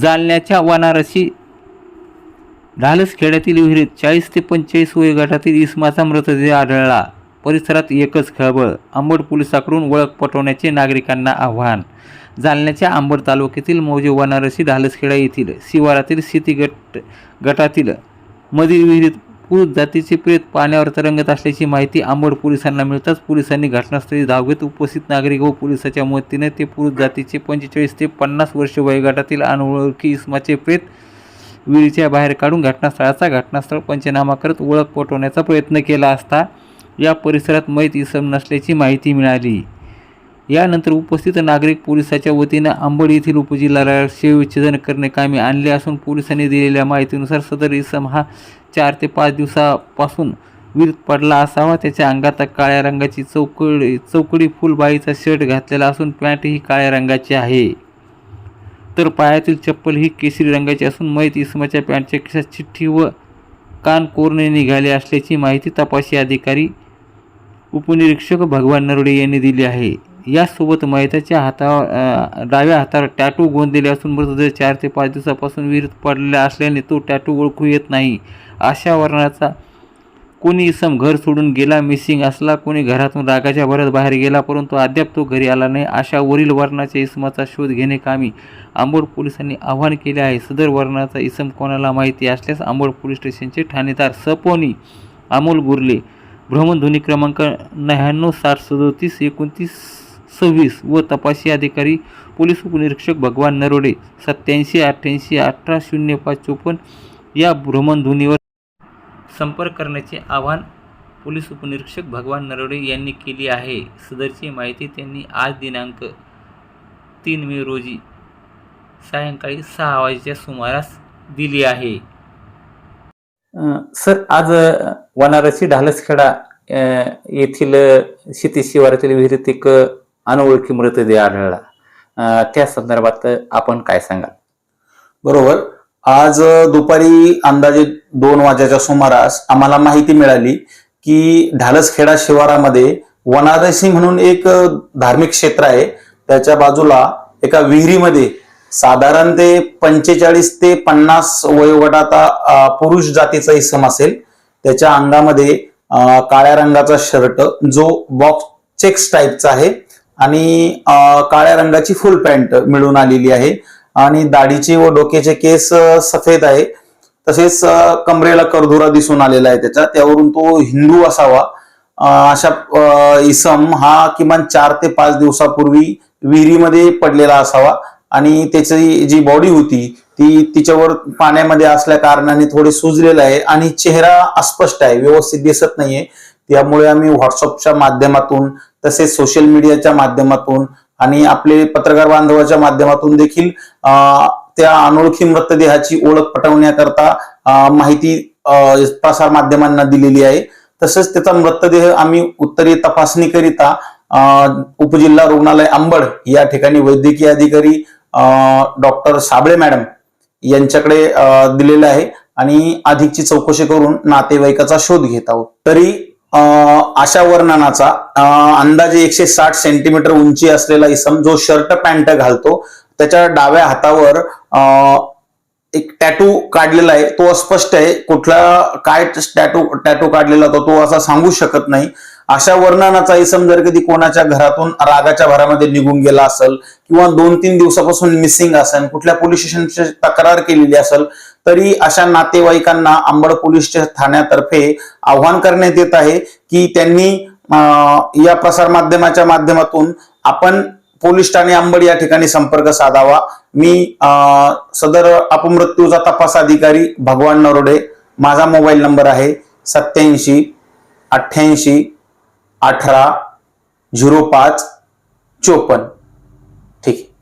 जालन्याच्या वनारसी ढालस खेड्यातील विहिरीत चाळीस ते पंचेचाळीस वयोगटातील इस्माचा मृतदेह आढळला. परिसरात एकच खळबळ आंबड पोलिसाकडून ओळख पटवण्याचे नागरिकांना आव्हान. जालन्याच्या आंबड तालुक्यातील मौजे वनारसी ढालसखेडा येथील शिवारातील शेती गट गटातील मधील विहिरीत पुरुष जातीचे प्रेत पाण्यावर तरंगत असल्याची माहिती आंबड पोलिसांना मिळताच पोलिसांनी घटनास्थळी धाव घेत उपस्थित नागरिक व पोलिसाच्या मदतीने ते पुरुष जातीचे पंचेचाळीस ते पन्नास वर्ष वयोगटातील अनोळखी इस्माचे प्रेत विहिरीच्या बाहेर काढून घटनास्थळाचा घटनास्थळ पंचनामा करत ओळख पटवण्याचा प्रयत्न केला असता या परिसरात मैत इसम नसल्याची माहिती मिळाली. यानंतर उपस्थित नागरिक पोलिसाच्या वतीनं आंबड येथील उपजिल्हा शवविच्छेदन करणे कामी आणले असून पोलिसांनी दिलेल्या माहितीनुसार सदर इसम हा चार ते पाच दिवसापासून विरत पडला असावा. त्याच्या अंगात काळ्या रंगाची चौकडी चौकडी फुलबाईचा शर्ट घातलेला असून पॅन्ट ही काळ्या रंगाची आहे. तर पायातील चप्पल ही केशरी रंगाची असून मैत इसमाच्या पॅन्टच्या खिशात चिठ्ठी व कान कोरणे निघाले असल्याची माहिती तपासी अधिकारी उपनिरीक्षक भगवान नरोडे यांनी दिली आहे. यासोबत मैताच्या हातावर डाव्या हातावर टॅटू गोंदलेले असून मृतदेह चार ते पाच दिवसापासून विहिरीत पडलेला असल्याने तो टॅटू ओळखू येत नाही. अशा वर्णाचा कोणी इसम घर सोडून गेला मिसिंग असला कोणी घरातून रागाच्या भरात बाहेर गेला परंतु अद्याप तो घरी आला नाही. अशा वरील वर्णाच्या इसमाचा शोध घेणे कामी आंबोड पोलिसांनी आवाहन केले आहे. सदर वर्णाचा इसम कोणाला माहिती असल्यास आंबोड पोलीस स्टेशनचे ठाणेदार सपोनी अमोल गुर्ले. भ्रमणध्वनी क्रमांक नव्याण्णव साठ सदोतीस एकोणतीस सव्वीस व तपासी अधिकारी पोलीस उपनिरीक्षक भगवान नरोडे सत्याऐंशी अठ्ठ्याऐंशी अठरा शून्य पाच चोपन्न या भ्रमणध्वनीवर संपर्क करण्याचे आवाहन पोलीस उपनिरीक्षक भगवान नरोडे यांनी केली आहे. सदरची माहिती त्यांनी आज दिनांक तीन मे रोजी सायंकाळी सहा वाजेच्या सुमारास दिली आहे. सर आज वनारसी ढालसखेडा येथील शेती शिवारातील विहिरीत एक अनोळखी मृतदेह आढळला. त्या संदर्भात आपण काय सांगाल? बरोबर. आज दुपारी अंदाजे दोन वाजेच्या सुमारास आम्हाला माहिती मिळाली की ढालसखेडा शिवारामध्ये वनारसी म्हणून एक धार्मिक क्षेत्र आहे. त्याच्या बाजूला एका विहिरीमध्ये साधारण ते पंचेचाळीस ते पन्नास वयोगटाचा पुरुष जातीचा इसम असेल. त्याच्या अंगामध्ये काळ्या रंगाचा शर्ट जो बॉक्स चेक्स टाईपचा आहे. आणि काळ्या रंगाची फुल पॅन्ट मिळून आलेली आहे. आणि दाढीचे व डोक्याचे केस सफेद आहे. तसेच कमरेला करधुरा दिसून आलेला आहे त्याचा. त्यावरून तो हिंदू असावा. अशा इसम हा किमान चार ते पाच दिवसापूर्वी विहिरीमध्ये पडलेला असावा. आणि त्याची जी बॉडी होती ती तिच्यावर पाण्यामध्ये असल्या कारणाने थोडी सुजलेलं आहे आणि चेहरा अस्पष्ट आहे व्यवस्थित दिसत नाहीये. त्यामुळे आम्ही व्हॉट्सअपच्या माध्यमातून तसेच सोशल मीडियाच्या माध्यमातून आणि आपले पत्रकार बांधवाच्या माध्यमातून देखील त्या अनोळखी मृतदेहाची ओळख पटवण्याकरता माहिती प्रसार माध्यमांना दिलेली आहे. तसंच त्याचा मृतदेह आम्ही उत्तरीय तपासणीकरिता उपजिल्हा रुग्णालय अंबड या ठिकाणी वैद्यकीय अधिकारी डॉक्टर साबळे मॅडम यांच्याकडे अ, दिलेला आहे. आणि अधिकची चौकशी करून नातेवाईकाचा शोध घेत आहोत. तरी अशा वर्णनाचा अंदाजे एकशे साठ सेंटीमीटर उंची असलेला इसम जो शर्ट पॅन्ट घालतो त्याच्या डाव्या हातावर अ, एक टॅटू काढलेला आहे. तो अस्पष्ट आहे. कुठला काय टॅटू टॅटू काढलेला होता तो असा सांगू शकत नाही. अशा वर्णनाचा इसम जर कधी कोणाच्या घरातून रागाच्या भरामध्ये निघून गेला असेल किंवा दोन तीन दिवसापासून मिसिंग असेल कुठल्या पोलीस स्टेशनची तक्रार केलेली असेल तरी अशा नातेवाईकांना अंबड पोलीस ठाण्यातर्फे आव्हान करण्यात येत आहे की त्यांनी या प्रसारमाध्यमाच्या माध्यमातून आपण पोलीस ठाणे अंबड या ठिकाणी संपर्क साधावा. मी सदर अपमृत्यूचा तपास अधिकारी भगवान नरोडे माझा मोबाईल नंबर आहे सत्याऐंशी अठ्ठ्याऐंशी अठरा झिरो पाच चोपन्न. ठीक आहे.